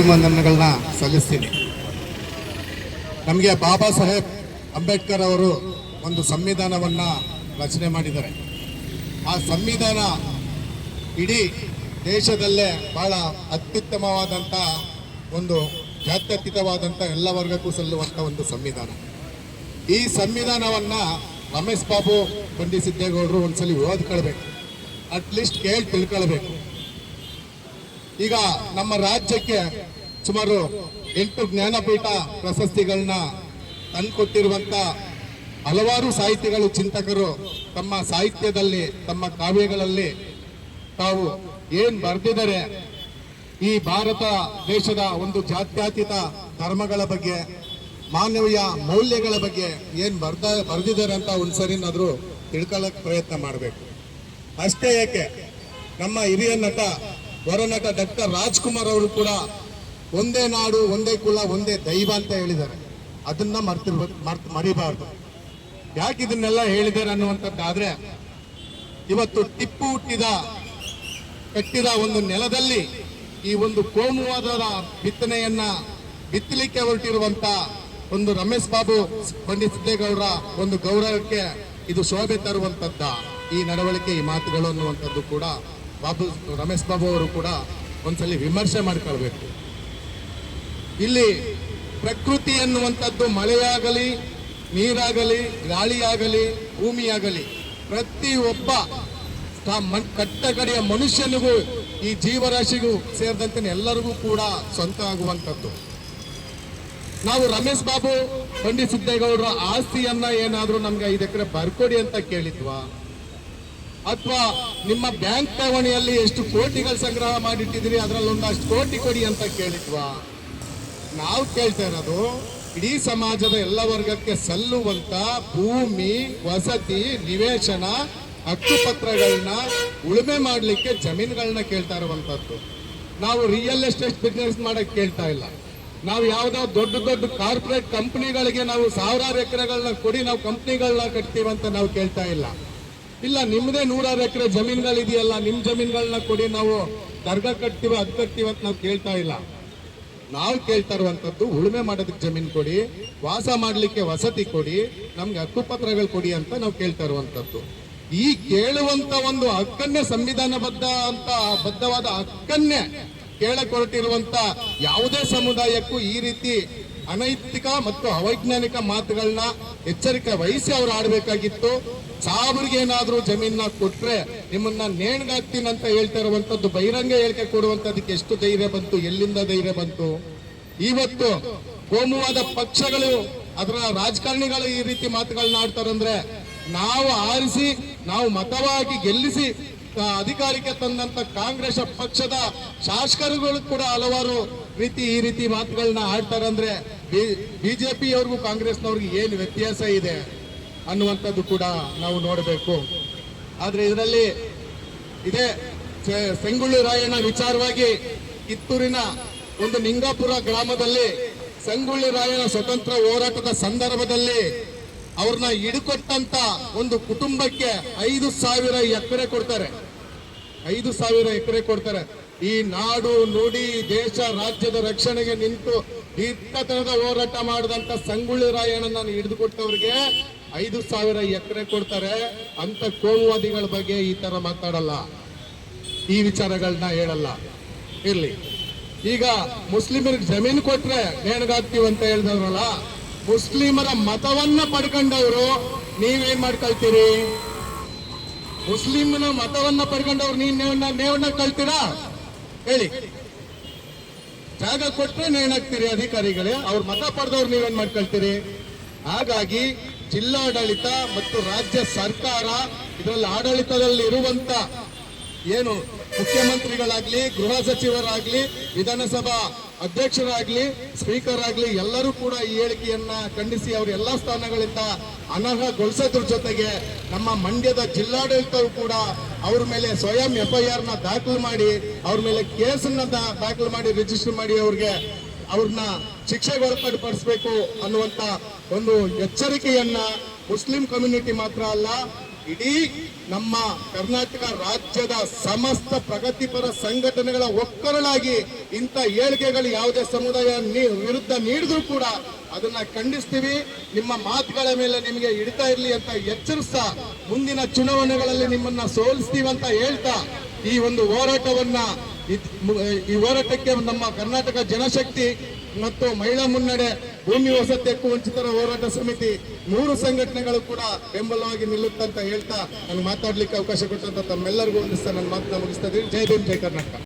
ಅಭಿವಂದನೆಗಳನ್ನ ಸಲ್ಲಿಸ್ತೀನಿ. ನಮಗೆ ಬಾಬಾ ಸಾಹೇಬ್ ಅಂಬೇಡ್ಕರ್ ಅವರು ಒಂದು ಸಂವಿಧಾನವನ್ನು ರಚನೆ ಮಾಡಿದ್ದಾರೆ. ಆ ಸಂವಿಧಾನ ಇಡೀ ದೇಶದಲ್ಲೇ ಬಹಳ ಅತ್ಯುತ್ತಮವಾದಂಥ ಒಂದು ಜಾತ್ಯತೀತವಾದಂಥ ಎಲ್ಲ ವರ್ಗಕ್ಕೂ ಸಲ್ಲುವಂಥ ಒಂದು ಸಂವಿಧಾನ. ಈ ಸಂವಿಧಾನವನ್ನ ರಮೇಶ್ ಬಾಬು ಬಂಡಿ ಸಿದ್ದೇಗೌಡರು ಒಂದ್ಸಲಿ ಓದ್ಕೊಳ್ಬೇಕು. ಅಟ್ಲೀಸ್ಟ್ ಕೇಳಿ ತಿಳ್ಕೊಳ್ಬೇಕು. ಈಗ ನಮ್ಮ ರಾಜ್ಯಕ್ಕೆ ಸುಮಾರು ಎಂಟು ಜ್ಞಾನಪೀಠ ಪ್ರಶಸ್ತಿಗಳನ್ನ ತಂದುಕೊಟ್ಟಿರುವಂತ ಹಲವಾರು ಸಾಹಿತಿಗಳು, ಚಿಂತಕರು ತಮ್ಮ ಸಾಹಿತ್ಯದಲ್ಲಿ, ತಮ್ಮ ಕಾವ್ಯಗಳಲ್ಲಿ ತಾವು ಏನ್ ಬರೆದಿದ್ದಾರೆ ಈ ಭಾರತ ದೇಶದ ಒಂದು ಜಾತ್ಯಾತೀತ ಧರ್ಮಗಳ ಬಗ್ಗೆ, ಮಾನವೀಯ ಮೌಲ್ಯಗಳ ಬಗ್ಗೆ ಏನ್ ಬರ್ದ, ಬರೆದಿದ್ದಾರೆ ಅಂತ ಒಂದ್ಸರಿನಾದ್ರೂ ತಿಳ್ಕೊಳ್ಳಕ್ ಪ್ರಯತ್ನ ಮಾಡಬೇಕು. ಅಷ್ಟೇ ಏಕೆ, ನಮ್ಮ ಹಿರಿಯ ನಟ ಹೊರನಟ ಡಾಕ್ಟರ್ ರಾಜ್ಕುಮಾರ್ ಅವರು ಕೂಡ ಒಂದೇ ನಾಡು, ಒಂದೇ ಕುಲ, ಒಂದೇ ದೈವ ಅಂತ ಹೇಳಿದ್ದಾರೆ. ಅದನ್ನ ಮರ್ತಿರ್ಬೇಕು ಮರ್ತ್ ಮರಿಬಾರ್ದು. ಯಾಕೆ ಇದನ್ನೆಲ್ಲ ಹೇಳಿದ್ದಾರೆ ಅನ್ನುವಂಥದ್ದಾದ್ರೆ, ಇವತ್ತು ಟಿಪ್ಪು ಹುಟ್ಟಿದ, ಕಟ್ಟಿದ ಒಂದು ನೆಲದಲ್ಲಿ ಈ ಒಂದು ಕೋಮುವಾದದ ಬಿತ್ತನೆಯನ್ನ ಬಿತ್ತಲಿಕ್ಕೆ ಹೊರಟಿರುವಂತ ಒಂದು ರಮೇಶ್ ಬಾಬು ಪಂಡಿತ್ ಸಿದ್ದೇಗೌಡರ ಒಂದು ಗೌರವಕ್ಕೆ ಇದು ಶೋಭೆ ತರುವಂತದ್ದ ಈ ನಡವಳಿಕೆ, ಈ ಮಾತುಗಳು ಅನ್ನುವಂಥದ್ದು ಕೂಡ ಬಾಬು ರಮೇಶ್ ಬಾಬು ಅವರು ಕೂಡ ಒಂದ್ಸಲಿ ವಿಮರ್ಶೆ ಮಾಡ್ಕೊಳ್ಬೇಕು. ಇಲ್ಲಿ ಪ್ರಕೃತಿ ಎನ್ನುವಂಥದ್ದು ಮಳೆಯಾಗಲಿ, ನೀರಾಗಲಿ, ಗಾಳಿಯಾಗಲಿ, ಭೂಮಿಯಾಗಲಿ, ಪ್ರತಿ ಒಬ್ಬ ತಾ- ಮನ್- ಕಟ್ಟಕಡೆಯ ಮನುಷ್ಯನಿಗೂ ಈ ಜೀವರಾಶಿಗೂ ಸೇರಿದಂತೆ ಎಲ್ಲರಿಗೂ ಕೂಡ ಸ್ವಂತ ಆಗುವಂಥದ್ದು. ನಾವು ರಮೇಶ್ ಬಾಬು, ಪಂಡಿತ್ ಸಿದ್ದೇಗೌಡರ ಆಸ್ತಿಯನ್ನ ಏನಾದರೂ ನಮ್ಗೆ ಐದು ಎಕರೆ ಬರ್ಕೊಡಿ ಅಂತ ಕೇಳಿದ್ವಾ? ಅಥವಾ ನಿಮ್ಮ ಬ್ಯಾಂಕ್ ಠೇವಣಿಯಲ್ಲಿ ಎಷ್ಟು ಕೋಟಿಗಳು ಸಂಗ್ರಹ ಮಾಡಿಟ್ಟಿದ್ದೀರಿ ಅದರಲ್ಲಿ ಒಂದಷ್ಟು ಕೋಟಿ ಕೊಡಿ ಅಂತ ಕೇಳಿದ್ವಾ? ನಾವು ಕೇಳ್ತಾ ಇರೋದು, ಇಡೀ ಸಮಾಜದ ಎಲ್ಲ ವರ್ಗಕ್ಕೆ ಸಲ್ಲುವಂತ ಭೂಮಿ, ವಸತಿ, ನಿವೇಶನ ಹಕ್ಕುಪತ್ರಗಳನ್ನ ಉಳುಮೆ ಮಾಡಲಿಕ್ಕೆ ಜಮೀನುಗಳನ್ನ ಕೇಳ್ತಾ ಇರುವಂತದ್ದು ನಾವು ರಿಯಲ್ ಎಸ್ಟೇಟ್ ಬಿಸ್ನೆಸ್ ಮಾಡಕ್ ಕೇಳ್ತಾ ಇಲ್ಲ. ನಾವು ಯಾವ್ದೋ ದೊಡ್ಡ ದೊಡ್ಡ ಕಾರ್ಪೊರೇಟ್ ಕಂಪನಿಗಳಿಗೆ ನಾವು ಸಾವಿರಾರು ಎಕರೆಗಳನ್ನ ಕೊಡಿ, ನಾವು ಕಂಪನಿಗಳನ್ನ ಕಟ್ತೀವಂತ ನಾವು ಕೇಳ್ತಾ ಇಲ್ಲ. ಇಲ್ಲ, ನಿಮ್ದೇ ನೂರಾರು ಎಕರೆ ಜಮೀನುಗಳಿದೆಯಲ್ಲ, ನಿಮ್ ಜಮೀನುಗಳನ್ನ ಕೊಡಿ, ನಾವು ದರ್ಗಾ ಕಟ್ತೀವಿ, ಅದ್ ಕಟ್ತೀವಿ ಅಂತ ನಾವು ಕೇಳ್ತಾ ಇಲ್ಲ. ನಾವು ಕೇಳ್ತಾ ಇರುವಂತದ್ದು ಉಳುಮೆ ಮಾಡೋದಕ್ಕೆ ಜಮೀನು ಕೊಡಿ, ವಾಸ ಮಾಡ್ಲಿಕ್ಕೆ ವಸತಿ ಕೊಡಿ, ನಮ್ಗೆ ಹಕ್ಕುಪತ್ರಗಳು ಕೊಡಿ ಅಂತ ನಾವು ಕೇಳ್ತಾ ಇರುವಂತದ್ದು ಈ ಕೇಳುವಂತ ಒಂದು ಹಕ್ಕನ್ನೇ, ಸಂವಿಧಾನಬದ್ಧ ಅಂತ, ಬದ್ಧವಾದ ಹಕ್ಕನ್ನೇ ಕೇಳಕ್ ಹೊರಟಿರುವಂತ ಯಾವುದೇ ಸಮುದಾಯಕ್ಕೂ ಈ ರೀತಿ ಅನೈತಿಕ ಮತ್ತು ಅವೈಜ್ಞಾನಿಕ ಮಾತುಗಳನ್ನ ಎಚ್ಚರಿಕೆ ವಹಿಸಿ ಅವ್ರು ಆಡಬೇಕಾಗಿತ್ತು. ಸಾಬ್ರಿಗೆ ಏನಾದ್ರೂ ಜಮೀನ ಕೊಟ್ರೆ ನಿಮ್ಮನ್ನ ನೇಣ್ಗಾಕ್ತೀನಿ ಅಂತ ಹೇಳ್ತಾ ಇರುವಂತದ್ದು, ಬಹಿರಂಗ ಹೇಳಿಕೆ ಕೊಡುವಂತದಕ್ಕೆ ಎಷ್ಟು ಧೈರ್ಯ ಬಂತು, ಎಲ್ಲಿಂದ ಧೈರ್ಯ ಬಂತು? ಇವತ್ತು ಕೋಮುವಾದ ಪಕ್ಷಗಳು ಅದರ ರಾಜಕಾರಣಿಗಳು ಈ ರೀತಿ ಮಾತುಗಳನ್ನ ಆಡ್ತಾರಂದ್ರೆ ನಾವು ಆರಿಸಿ, ನಾವು ಮತವಾಗಿ ಗೆಲ್ಲಿಸಿ ಅಧಿಕಾರಕ್ಕೆ ತಂದಂತ ಕಾಂಗ್ರೆಸ್ ಪಕ್ಷದ ಶಾಸಕರುಗಳು ಕೂಡ ಹಲವಾರು ರೀತಿ ಈ ರೀತಿ ಮಾತುಗಳನ್ನ ಆಡ್ತಾರಂದ್ರೆ ಬಿಜೆಪಿ ಪಿಯವ್ರಿಗೂ ಕಾಂಗ್ರೆಸ್ನವ್ರಿಗೆ ಏನು ವ್ಯತ್ಯಾಸ ಇದೆ ಅನ್ನುವಂಥದ್ದು ಕೂಡ ನಾವು ನೋಡಬೇಕು. ಆದರೆ ಇದರಲ್ಲಿ ಇದೇ ಸಂಗೊಳ್ಳಿ ರಾಯಣ್ಣ ವಿಚಾರವಾಗಿ ಕಿತ್ತೂರಿನ ಒಂದು ನಿಂಗಾಪುರ ಗ್ರಾಮದಲ್ಲಿ ಸಂಗೊಳ್ಳಿ ರಾಯಣ್ಣ ಸ್ವತಂತ್ರ ಹೋರಾಟದ ಸಂದರ್ಭದಲ್ಲಿ ಅವ್ರನ್ನ ಹಿಡ್ಕೊಟ್ಟಂತ ಒಂದು ಕುಟುಂಬಕ್ಕೆ ಐದು ಸಾವಿರ ಎಕರೆ ಕೊಡ್ತಾರೆ. ಐದು ಸಾವಿರ ಎಕರೆ ಕೊಡ್ತಾರೆ. ಈ ನಾಡು ನುಡಿ ದೇಶ ರಾಜ್ಯದ ರಕ್ಷಣೆಗೆ ನಿಂತು ದೀರ್ಘತನದ ಹೋರಾಟ ಮಾಡಿದಂತ ಸಂಗೊಳ್ಳಿ ರಾಯಣ್ಣನ ಹಿಡಿದುಕೊಟ್ಟವ್ರಿಗೆ ಐದು ಸಾವಿರ ಎಕರೆ ಕೊಡ್ತಾರೆ. ಅಂತ ಕೋಮುವಾದಿಗಳ ಬಗ್ಗೆ ಈ ತರ ಮಾತಾಡಲ್ಲ. ಈ ವಿಚಾರಗಳನ್ನ ಹೇಳಲ್ಲ. ಇರ್ಲಿ. ಈಗ ಮುಸ್ಲಿಮರಿಗೆ ಜಮೀನು ಕೊಟ್ರೆ ನೇಣಗಾಗ್ತೀವಿ ಅಂತ ಹೇಳಿದವ್ರಲ್ಲ, ಮುಸ್ಲಿಮರ ಮತವನ್ನ ಪಡ್ಕೊಂಡವರು ನೀವೇನ್ ಮಾಡ್ಕೊಳ್ತೀರಿ? ಮುಸ್ಲಿಮನ ಮತವನ್ನ ಪಡ್ಕೊಂಡವ್ರು ನೀನ್ ನೇವನ್ನ ಕಳ್ತೀರಾ? ಹೇಳಿ. ಜಾಗ ಕೊಟ್ಟರೆ ಏನಾಗ್ತೀರಿ ಅಧಿಕಾರಿಗಳೇ, ಅವ್ರ ಮತ ಪಡೆದವ್ರು ನೀವೇನ್ ಮಾಡ್ಕೊಳ್ತೀರಿ? ಹಾಗಾಗಿ ಜಿಲ್ಲಾಡಳಿತ ಮತ್ತು ರಾಜ್ಯ ಸರ್ಕಾರ ಇದರಲ್ಲಿ ಆಡಳಿತದಲ್ಲಿ ಇರುವಂತ ಏನು ಮುಖ್ಯಮಂತ್ರಿಗಳಾಗ್ಲಿ, ಗೃಹ ಸಚಿವರಾಗ್ಲಿ, ವಿಧಾನಸಭಾ ಅಧ್ಯಕ್ಷರಾಗ್ಲಿ, ಸ್ಪೀಕರ್ ಆಗ್ಲಿ, ಎಲ್ಲರೂ ಕೂಡ ಈ ಹೇಳಿಕೆಯನ್ನ ಖಂಡಿಸಿ ಅವ್ರ ಎಲ್ಲಾ ಸ್ಥಾನಗಳಿಂದ ಅನರ್ಹಗೊಳಿಸೋದ್ರ ಜೊತೆಗೆ ನಮ್ಮ ಮಂಡ್ಯದ ಜಿಲ್ಲಾಡಳಿತವು ಕೂಡ ಅವ್ರ ಮೇಲೆ ಸ್ವಯಂ ಎಫ್ಐಆರ್ನ ದಾಖಲು ಮಾಡಿ, ಅವ್ರ ಮೇಲೆ ಕೇಸನ್ನ ದಾಖಲು ಮಾಡಿ ರಿಜಿಸ್ಟರ್ ಮಾಡಿ ಅವ್ರಿಗೆ ಅವ್ರನ್ನ ಶಿಕ್ಷೆಗೆ ಒಳಪಡಿಸಬೇಕು ಅನ್ನುವಂತ ಒಂದು ಎಚ್ಚರಿಕೆಯನ್ನ ಮುಸ್ಲಿಂ ಕಮ್ಯುನಿಟಿ ಮಾತ್ರ ಅಲ್ಲ ಇಡೀ ನಮ್ಮ ಕರ್ನಾಟಕ ರಾಜ್ಯದ ಸಮಸ್ತ ಪ್ರಗತಿಪರ ಸಂಘಟನೆಗಳ ಒಕ್ಕರಳಾಗಿ ಇಂಥ ಏಳಿಗೆಗಳು ಯಾವುದೇ ಸಮುದಾಯ ವಿರುದ್ಧ ನೀಡಿದ್ರು ಕೂಡ ಅದನ್ನ ಖಂಡಿಸ್ತೀವಿ. ನಿಮ್ಮ ಮಾತುಗಳ ಮೇಲೆ ನಿಮಗೆ ಹಿಡಿತಾ ಇರಲಿ ಅಂತ ಎಚ್ಚರಿಸ್ತಾ ಮುಂದಿನ ಚುನಾವಣೆಗಳಲ್ಲಿ ನಿಮ್ಮನ್ನ ಸೋಲಿಸ್ತೀವಿ ಅಂತ ಹೇಳ್ತಾ ಈ ಒಂದು ಹೋರಾಟವನ್ನ ಈ ಹೋರಾಟಕ್ಕೆ ನಮ್ಮ ಕರ್ನಾಟಕ ಜನಶಕ್ತಿ ಮತ್ತು ಮಹಿಳಾ ಮುನ್ನಡೆ ಭೂಮಿ ವಸತಿ ಹಕ್ಕು ವಂಚಿತರ ಹೋರಾಟ ಸಮಿತಿ ಮೂರು ಸಂಘಟನೆಗಳು ಕೂಡ ಬೆಂಬಲವಾಗಿ ನಿಲ್ಲುತ್ತಂತ ಹೇಳ್ತಾ ನಾನು ಮಾತಾಡ್ಲಿಕ್ಕೆ ಅವಕಾಶ ಕೊಟ್ಟಂತ ತಮ್ಮೆಲ್ಲರಿಗೂ ಒಂದಿಸ್ತಾ ನನ್ನ ಮಾತನ್ನ ಮುಗಿಸ್ತಾ ಇದ್ದೀನಿ ಜೈ ಭೀಮ್, ಜೈ ಕರ್ನಾಟಕ.